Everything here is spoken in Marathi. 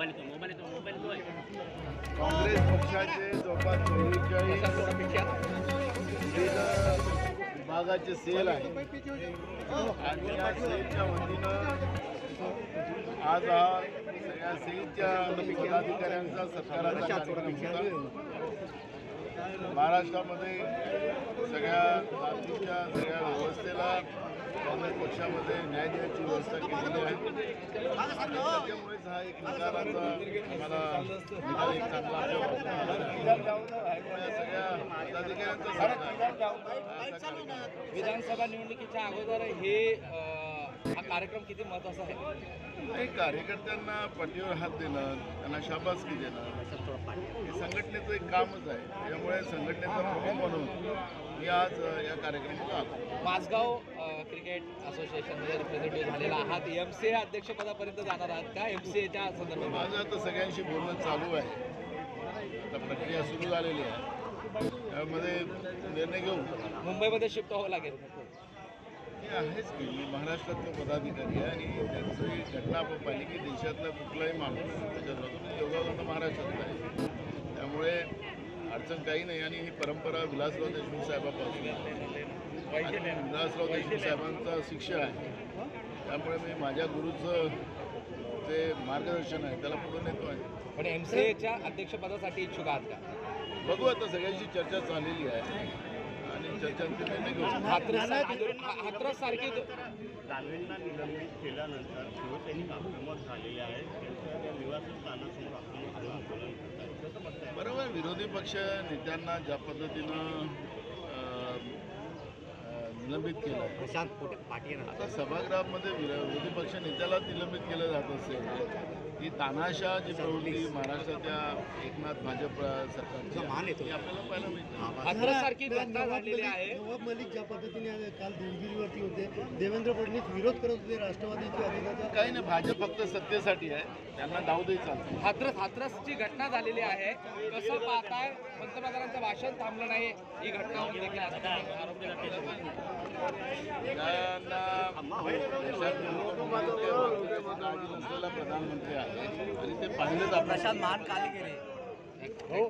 मोबाईल तो मोबाईल तो मोबाईल तो आहे. काँग्रेस पक्षाचे जवळपास चोवीसचाळीस विभागाचे सेल आहे आणि या सेलच्या वतीनं आज हा सगळ्या सेलच्या पदाधिकाऱ्यांचा सरकाराचा महाराष्ट्रामध्ये सगळ्या जातीच्या सगळ्या व्यवस्थेला पक्षामध्ये न्याय देण्याची व्यवस्था केलेली आहे. आणि त्याच्यामुळेच हा एक निकालाचा आम्हाला निकाल एक चांगला सगळ्या पदाधिकाऱ्यांचा. विधानसभा निवडणुकीच्या अगोदर हे हा कार्यक्रम किती महत्त्वाचा आहे? कार्यकर्त्यांना पाठीवर हात देणं त्यांना शाबासकी देणं हे संघटनेचं एक कामच आहे. त्यामुळे संघटनेचा प्रमुख म्हणून मी आज या कार्यक्रमाला आलो. माझगाव क्रिकेट असोसिएशनमध्ये रिप्रेझेंटेटिव्ह झालेला आहात. एम सी ए अध्यक्षपदापर्यंत जाणार आहात का? एम सी एच्या संदर्भात. माझं आता सगळ्यांशी बोलणं चालू आहे. आता प्रक्रिया सुरू झालेली आहे. त्यामध्ये निर्णय घेऊ. मुंबईमध्ये शिफ्ट व्हावं लागेल. हे आहेच की मी महाराष्ट्रातलं पदाधिकारी आहे आणि त्यांची घटना आपण पाहिली की देशातला कुठलाही माणूस त्याच्यात योगायोगानं महाराष्ट्रातला आहे. त्यामुळे अडचण काही नाही आणि ही परंपरा विलासराव देशमुख साहेबापासून. आणि विलासराव देशमुख साहेबांचा शिष्य आहे. त्यामुळे मी माझ्या गुरुचं जे मार्गदर्शन आहे त्याला पुढे नेतो आहे. पण एम सी एच्या अध्यक्षपदासाठी इच्छुक आहात का? बघू आता सगळ्यांची चर्चा चाललेली आहे. आणि चर्चांचे निर्णय घेऊ. हाथरस सारखी दानवेंना निलंबित केल्यानंतर शिवसैनिक आक्रमक झालेले आहेत. त्यांच्या निवासस्थानासमोर आक्रमक करून आंदोलन करतात कसं बघताय बरोबर विरोधी पक्ष नेत्यांना ज्या पद्धतीनं निलंबित केलं आहे. प्रशांत पाटील. आता सभागृहामध्ये विरो- विरोधी पक्ष नेत्याला निलंबित केलं जात असेल. ही तानाशा जी प्रवृत्ती महाराष्ट्राच्या एकनाथ भाजप सरकारची. आहे, ती आपल्याला पाहायला मिळते हाथरस सारखी घटना झालेली आहे. नवाब मलिक ज्या पद्धतीने काल देवगिरीवरती होते देवेंद्र फडणवीस विरोध करत होते राष्ट्रवादीचे काही नाही भाजप फक्त सत्तेसाठी आहे. त्यांना डावदही चालतो हाथरस हाथरसची घटना झालेली आहे. कसं पाहताय? पंतप्रधानांचं भाषण थांबलं नाही. ही घटना होऊन देखील आता आरोप केला त्यांना देशात नसलेला प्रधानमंत्री आहे आणि ते पाहिलंच प्रशांत महान कालिकेरे.